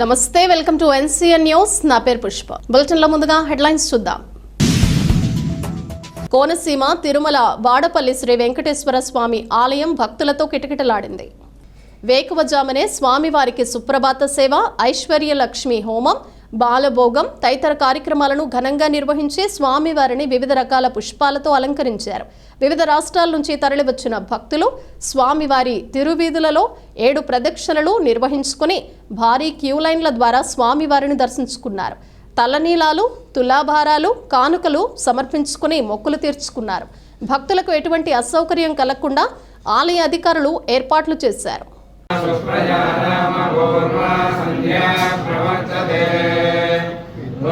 నమస్తే welcome to NCN news. నా పేరు పుష్ప. బులెటిన్లో ముందుగా హెడ్లైన్స్ చూద్దాం. కోనసీమ తిరుమల వాడపల్లి శ్రీ వెంకటేశ్వర స్వామి ఆలయం భక్తులతో కిటకిటలాడింది. వేకువజామనే స్వామివారికి సుప్రభాత సేవ ఐశ్వర్యలక్ష్మి హోమం బాలభోగం తదితర కార్యక్రమాలను ఘనంగా నిర్వహించి స్వామివారిని వివిధ రకాల పుష్పాలతో అలంకరించారు. వివిధ రాష్ట్రాల నుంచి తరలివచ్చిన భక్తులు స్వామివారి తిరువీధులలో ఏడు ప్రదక్షిణలు నిర్వహించుకుని భారీ క్యూ లైన్ల ద్వారా స్వామివారిని దర్శించుకున్నారు. తలనీలాలు తులాభారాలు కానుకలు సమర్పించుకుని మొక్కులు తీర్చుకున్నారు. భక్తులకు ఎటువంటి అసౌకర్యం కలగకుండా ఆలయ అధికారులు ఏర్పాట్లు చేశారు.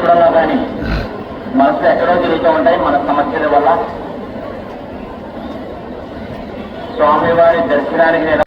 ఎక్కడున్నా కానీ మనసు ఎక్కడో తిరుగుతూ ఉంటాయి మన సమస్యల వల్ల. స్వామివారి దర్శనానికి నేను